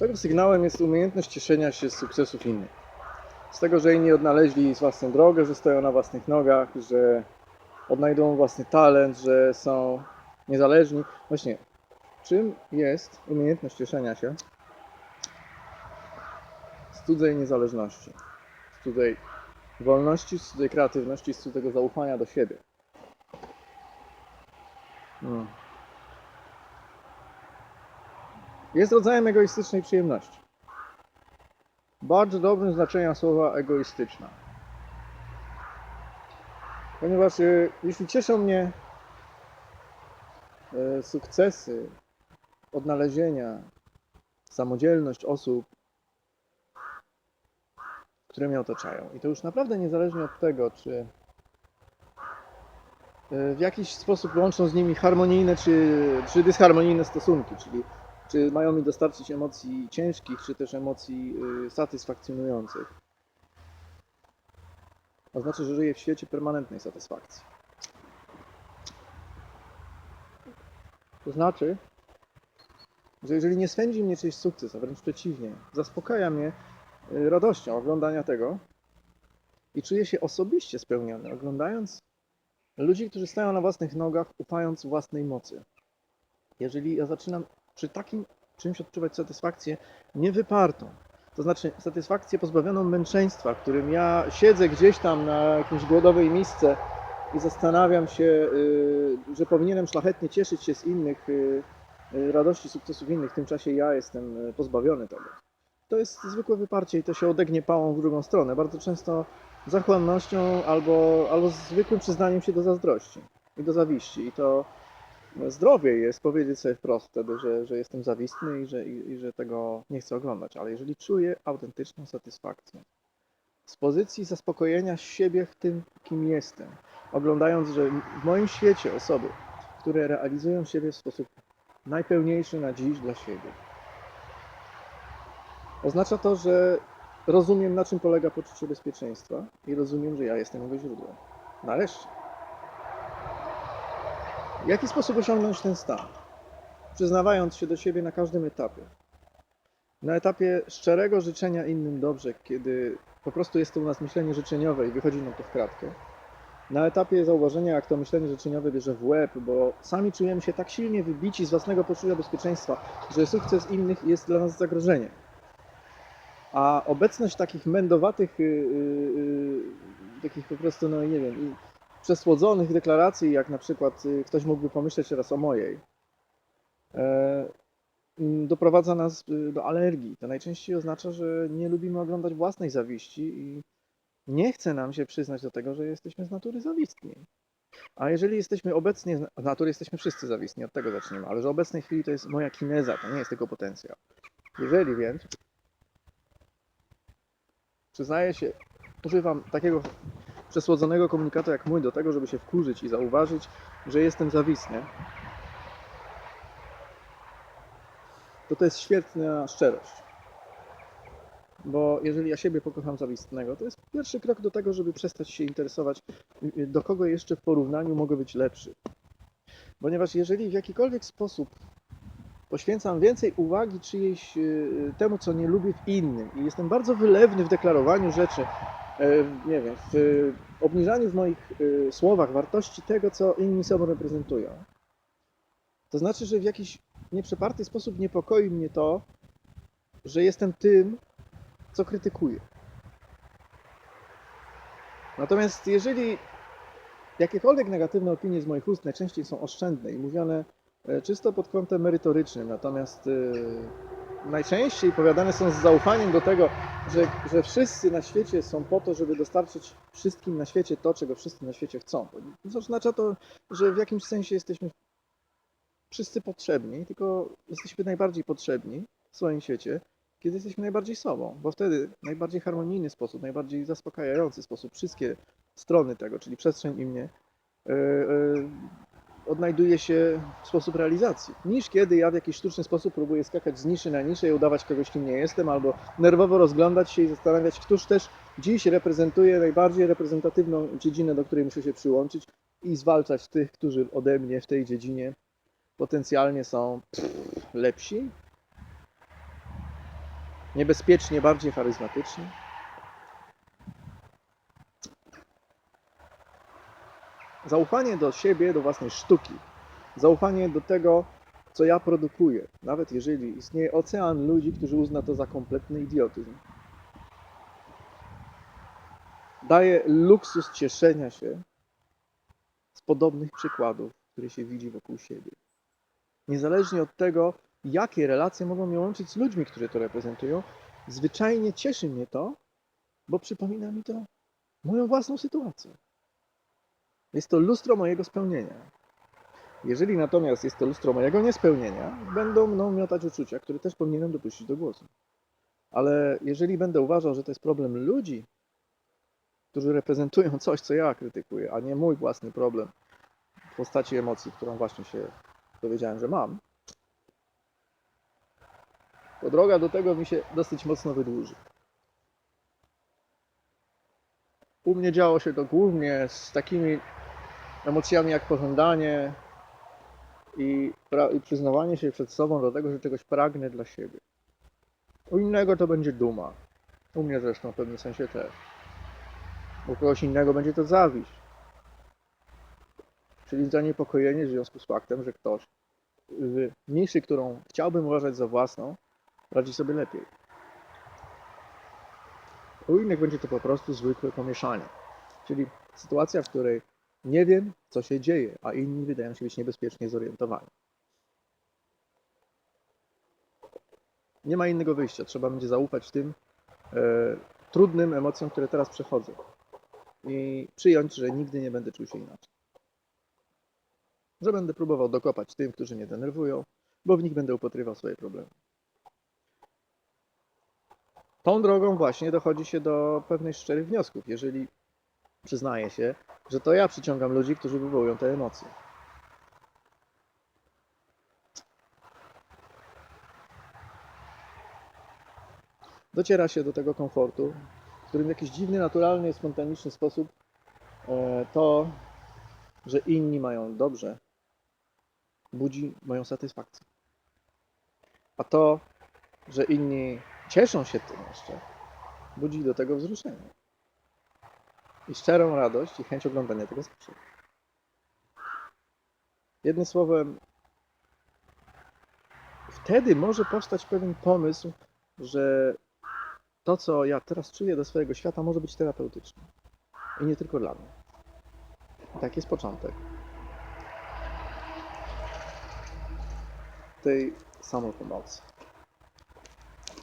Tego sygnałem jest umiejętność cieszenia się z sukcesów innych. Z tego, że inni odnaleźli własną drogę, że stoją na własnych nogach, że odnajdują własny talent, że są niezależni. Właśnie, czym jest umiejętność cieszenia się z cudzej niezależności, z cudzej wolności, z cudzej kreatywności, z cudzego zaufania do siebie? Hmm. Jest rodzajem egoistycznej przyjemności. Bardzo dobrym znaczeniem słowa egoistyczna. Ponieważ e, jeśli cieszą mnie e, sukcesy, odnalezienia, samodzielność osób, które mnie otaczają. I to już naprawdę niezależnie od tego, czy e, w jakiś sposób łączą z nimi harmonijne czy, czy dysharmonijne stosunki, czyli czy mają mi dostarczyć emocji ciężkich, czy też emocji y, satysfakcjonujących. Oznacza, że żyję w świecie permanentnej satysfakcji. To znaczy, że jeżeli nie swędzi mnie czyjś sukces, a wręcz przeciwnie, zaspokaja mnie y, radością oglądania tego i czuję się osobiście spełniony, oglądając ludzi, którzy stają na własnych nogach, ufając własnej mocy. Jeżeli ja zaczynam przy takim czymś odczuwać satysfakcję niewypartą, to znaczy satysfakcję pozbawioną męczeństwa, którym ja siedzę gdzieś tam na jakimś głodowej misce i zastanawiam się, y, że powinienem szlachetnie cieszyć się z innych y, y, radości, sukcesów innych, w tym czasie ja jestem pozbawiony tego. To jest zwykłe wyparcie i to się odegnie pałą w drugą stronę. Bardzo często zachłannością albo, albo zwykłym przyznaniem się do zazdrości i do zawiści. I to zdrowiej jest powiedzieć sobie wprost wtedy, że, że jestem zawistny i że, i, i że tego nie chcę oglądać. Ale jeżeli czuję autentyczną satysfakcję z pozycji zaspokojenia siebie w tym, kim jestem, oglądając, że w moim świecie osoby, które realizują siebie w sposób najpełniejszy na dziś dla siebie, oznacza to, że rozumiem, na czym polega poczucie bezpieczeństwa i rozumiem, że ja jestem jego źródłem. Nareszcie. W jaki sposób osiągnąć ten stan? Przyznawając się do siebie na każdym etapie. Na etapie szczerego życzenia innym dobrze, kiedy po prostu jest to u nas myślenie życzeniowe i wychodzi nam to w kratkę. Na etapie zauważenia, jak to myślenie życzeniowe bierze w łeb, bo sami czujemy się tak silnie wybici z własnego poczucia bezpieczeństwa, że sukces innych jest dla nas zagrożeniem. A obecność takich mędowatych, yy, yy, takich po prostu, no nie wiem, przesłodzonych deklaracji, jak na przykład y, ktoś mógłby pomyśleć teraz o mojej, e, doprowadza nas y, do alergii. To najczęściej oznacza, że nie lubimy oglądać własnej zawiści i nie chce nam się przyznać do tego, że jesteśmy z natury zawistni. A jeżeli jesteśmy obecnie, z natury jesteśmy wszyscy zawistni, od tego zaczniemy, ale że w obecnej chwili to jest moja kineza, to nie jest tylko potencjał. Jeżeli więc przyznaję się, używam takiego przesłodzonego komunikatu jak mój do tego, żeby się wkurzyć i zauważyć, że jestem zawistny, to to jest świetna szczerość. Bo jeżeli ja siebie pokocham zawistnego, to jest pierwszy krok do tego, żeby przestać się interesować, y, do kogo jeszcze w porównaniu mogę być lepszy. Ponieważ jeżeli w jakikolwiek sposób poświęcam więcej uwagi czyjejś y, temu, co nie lubię w innym i jestem bardzo wylewny w deklarowaniu rzeczy, nie wiem, w y, obniżaniu w moich y, słowach wartości tego, co inni sobą reprezentują. To znaczy, że w jakiś nieprzeparty sposób niepokoi mnie to, że jestem tym, co krytykuję. Natomiast jeżeli jakiekolwiek negatywne opinie z moich ust najczęściej są oszczędne i mówione e, czysto pod kątem merytorycznym, natomiast najczęściej powiadane są z zaufaniem do tego, że, że wszyscy na świecie są po to, żeby dostarczyć wszystkim na świecie to, czego wszyscy na świecie chcą. To oznacza to, że w jakimś sensie jesteśmy wszyscy potrzebni, tylko jesteśmy najbardziej potrzebni w swoim świecie, kiedy jesteśmy najbardziej sobą, bo wtedy w najbardziej harmonijny sposób, najbardziej zaspokajający sposób wszystkie strony tego, czyli przestrzeń i mnie, yy, yy, odnajduje się w sposób realizacji, niż kiedy ja w jakiś sztuczny sposób próbuję skakać z niszy na niszę i udawać kogoś, kim nie jestem, albo nerwowo rozglądać się i zastanawiać, któż też dziś reprezentuje najbardziej reprezentatywną dziedzinę, do której muszę się przyłączyć i zwalczać tych, którzy ode mnie w tej dziedzinie potencjalnie są lepsi. niebezpiecznie bardziej charyzmatyczni. Zaufanie do siebie, do własnej sztuki, zaufanie do tego, co ja produkuję, nawet jeżeli istnieje ocean ludzi, którzy uzna to za kompletny idiotyzm. Daje luksus cieszenia się z podobnych przykładów, które się widzi wokół siebie. Niezależnie od tego, jakie relacje mogą mnie łączyć z ludźmi, którzy to reprezentują, zwyczajnie cieszy mnie to, bo przypomina mi to moją własną sytuację. Jest to lustro mojego spełnienia. Jeżeli natomiast jest to lustro mojego niespełnienia, będą mną miotać uczucia, które też powinienem dopuścić do głosu. Ale jeżeli będę uważał, że to jest problem ludzi, którzy reprezentują coś, co ja krytykuję, a nie mój własny problem w postaci emocji, którą właśnie się dowiedziałem, że mam, to droga do tego mi się dosyć mocno wydłuży. U mnie działo się to głównie z takimi emocjami jak pożądanie i, i przyznawanie się przed sobą do tego, że czegoś pragnę dla siebie. U innego to będzie duma. U mnie zresztą w pewnym sensie też. U kogoś innego będzie to zawiść. Czyli zaniepokojenie w związku z faktem, że ktoś w niszy, którą chciałbym uważać za własną, radzi sobie lepiej. U innych będzie to po prostu zwykłe pomieszanie. Czyli sytuacja, w której nie wiem, co się dzieje, a inni wydają się być niebezpiecznie zorientowani. Nie ma innego wyjścia. Trzeba będzie zaufać tym e, trudnym emocjom, które teraz przechodzę. I przyjąć, że nigdy nie będę czuł się inaczej. Że będę próbował dokopać tym, którzy mnie denerwują, bo w nich będę upatrywał swoje problemy. Tą drogą właśnie dochodzi się do pewnych szczerych wniosków. Jeżeli przyznaje się, że to ja przyciągam ludzi, którzy wywołują te emocje. Dociera się do tego komfortu, w którym w jakiś dziwny, naturalny, spontaniczny sposób e, to, że inni mają dobrze, budzi moją satysfakcję. A to, że inni cieszą się tym jeszcze, budzi do tego wzruszenie i szczerą radość i chęć oglądania tego zawsze. Jednym słowem, wtedy może powstać pewien pomysł, że to, co ja teraz czuję do swojego świata, może być terapeutyczne. I nie tylko dla mnie. Tak jest początek tej samopomocy.